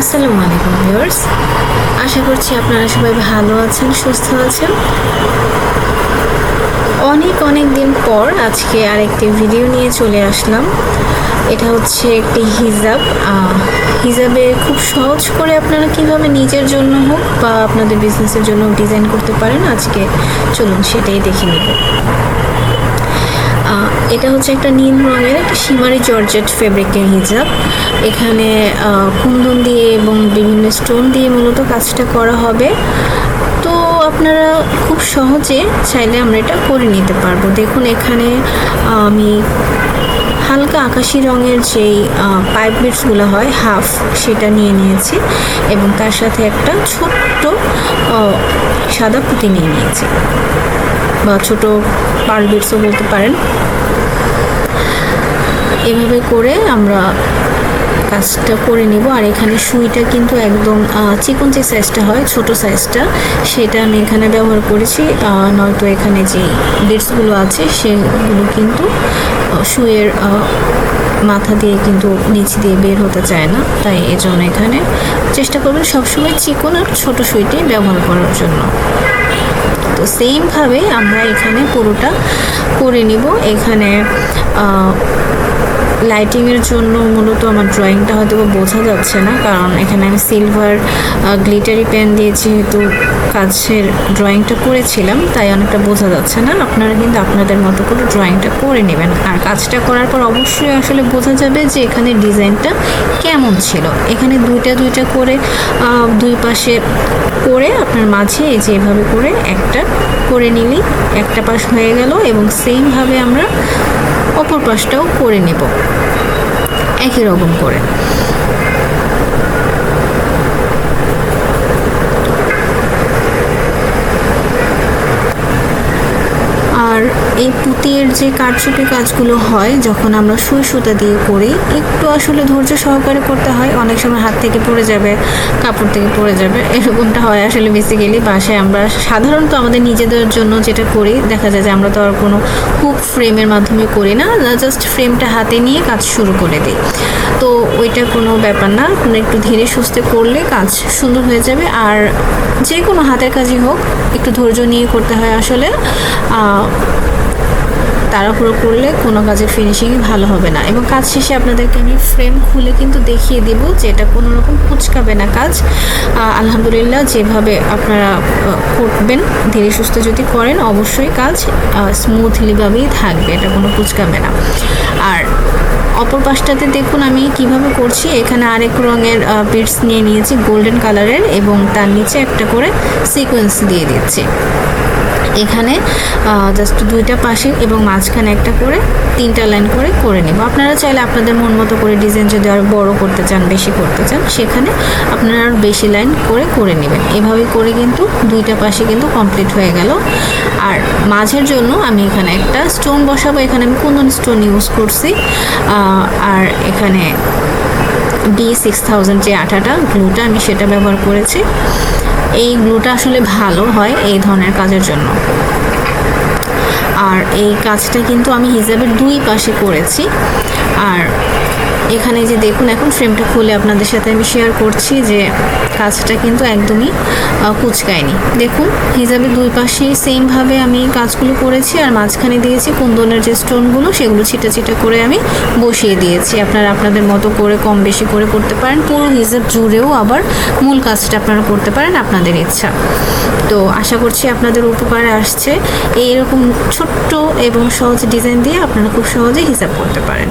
আসসালামু আলাইকুম ভিউয়ার্স। আশা করছি আপনারা সবাই ভালো আছেন, সুস্থ আছেন। অনেক অনেক দিন পর আজকে আরেকটি ভিডিও নিয়ে চলে আসলাম। এটা হচ্ছে একটি হিজাব। হিজাবে খুব সহজ করে আপনারা কীভাবে নিজের জন্য হোক বা আপনাদের বিজনেসের জন্য ডিজাইন করতে পারেন, আজকে চলুন সেটাই দেখে নিব। এটা হচ্ছে একটা নীল রঙের একটা সীমারি জর্জেট ফেব্রিকের হিজাব। এখানে কুন্দন দিয়ে এবং বিভিন্ন স্টোন দিয়ে মূলত কাজটা করা হবে। তো আপনারা খুব সহজে চাইলে আমরা এটা করে নিতে পারব। দেখুন এখানে আমি হালকা আকাশি রঙের যেই পাইপ বিটসগুলো হয়, হাফ সেটা নিয়ে নিয়েছি এবং তার সাথে একটা ছোট্ট সাদা পুঁতি নিয়ে নিয়েছি। বা ছোটো পার্ল বিটসও বলতে পারেন। এভাবে করে আমরা কাজটা করে নিব। আর এখানে সুইটা কিন্তু একদম চিকন যে সাইজটা হয়, ছোট সাইজটা সেটা আমি এখানে ব্যবহার করেছি। নয়তো এখানে যে বিটসগুলো আছে, সেগুলো কিন্তু সুইয়ের মাথা দিয়ে কিন্তু নিচ দিয়ে বের হতে চায় না। তাই এজন্য এখানে চেষ্টা করবেন সবসময় চিকন আর ছোট সুইটি ব্যবহার করার জন্য। তো সেমভাবে আমরা এখানে পুরোটা করে নিব। এখানে লাইটিংয়ের জন্য মূলত আমার ড্রয়িংটা হয়তো বোঝা যাচ্ছে না, কারণ এখানে আমি সিলভার গ্লিটারি পেন দিয়ে যেহেতু কাছের ড্রয়িংটা করেছিলাম, তাই অনেকটা বোঝা যাচ্ছে না। আপনারা কিন্তু আপনাদের মতো করে ড্রয়িংটা করে নেবেন। আর কাজটা করার পর অবশ্যই আসলে বোঝা যাবে যে এখানে ডিজাইনটা কেমন ছিল। এখানে দুইটা দুইটা করে দুই পাশে করে আপনার মাঝে এই যে এভাবে করে একটা করে নিলেই একটা পাশ হয়ে গেল এবং সেমভাবে আমরা অপর পাশটাও করে নেব। একই রকম করে আর পুঁতির যে কারচুপি কাজগুলো হয়, যখন আমরা সুই সুতা দিয়ে করি একটু আসলে ধৈর্য সহকারে করতে হয়। অনেক সময় হাত থেকে পড়ে যাবে, কাপড় থেকে পড়ে যাবে, এরকমটা হয় আসলে বেসিক্যালি বাসায় আমরা সাধারণত আমাদের নিজেদের জন্য যেটা করি, দেখা যায় যে আমরা তো আর কোনো হুক ফ্রেমের মাধ্যমে করি না জাস্ট ফ্রেমটা হাতে নিয়ে কাজ শুরু করে দিই। তো ওইটা কোনো ব্যাপার না একটু ধীরে সুস্থে করলে কাজ সুন্দর হয়ে যাবে। আর যে কোনো হাতের কাজই হোক, একটু ধৈর্য নিয়ে করতে হয় আসলে। তাড়াহুড়ো করলে কোনো কাজের ফিনিশিংই ভালো হবে না। এবং কাজ শেষে আপনাদেরকে আমি ফ্রেম খুলে কিন্তু দেখিয়ে দেব যে এটা কোনো রকম কুচকাবে না কাজ। আলহামদুলিল্লাহ যেভাবে আপনারা করবেন, ধীরে সুস্থ যদি করেন, অবশ্যই কাজ স্মুথলিভাবেই থাকবে, এটা কোনো কুচকাবে না। আর অপর পাশটাতে দেখুন আমি কীভাবে করছি। এখানে আরেক রঙের বিটস নিয়ে নিয়েছি গোল্ডেন কালারের এবং তার নিচে একটা করে সিকোয়েন্স দিয়ে দিচ্ছি। এখানে জাস্ট দুইটা পাশে এবং মাঝখানে একটা করে, তিনটা লাইন করে করে নেব। আপনারা চাইলে আপনাদের মন মতো করে ডিজাইন যদি আরও বড় করতে চান, বেশি করতে চান, সেখানে আপনারা আরও বেশি লাইন করে করে নেবেন। এভাবে করে কিন্তু দুইটা পাশে কিন্তু কমপ্লিট হয়ে গেল। আর মাঝের জন্য আমি এখানে একটা স্টোন বসাবো। এখানে আমি কুন্দন স্টোন ইউজ করছি? আর এখানে বি সিক্স থাউজেন্ড যে আঠাটা গ্লুটা আমি সেটা ব্যবহার করেছি। এই গ্লুটা আসলে ভালো হয় এই ধরনের কাজের জন্য। আর এই কাজটা কিন্তু আমি হিসাবে দুই পাশে করেছি। আর এখানে যে দেখুন, এখন ফ্রেমটা খুলে আপনাদের সাথে আমি শেয়ার করছি যে কাজটা কিন্তু একদমই কুচকায়নি। দেখুন, হিজাবের দুই পাশেই সেমভাবে আমি কাজগুলো করেছি আর মাঝখানে দিয়েছি কুন্দনের যে স্টোনগুলো সেগুলো ছিটা ছিটা করে আমি বসিয়ে দিয়েছি। আপনারা আপনাদের মতো করে কম বেশি করে করতে পারেন। পুরো হিজাব জুড়েও আবার মূল কাজটা আপনারা করতে পারেন আপনাদের ইচ্ছা। তো আশা করছি আপনাদের উপকারে আসছে। এইরকম ছোট্ট এবং সহজ ডিজাইন দিয়ে আপনারা খুব সহজে হিসাব করতে পারেন।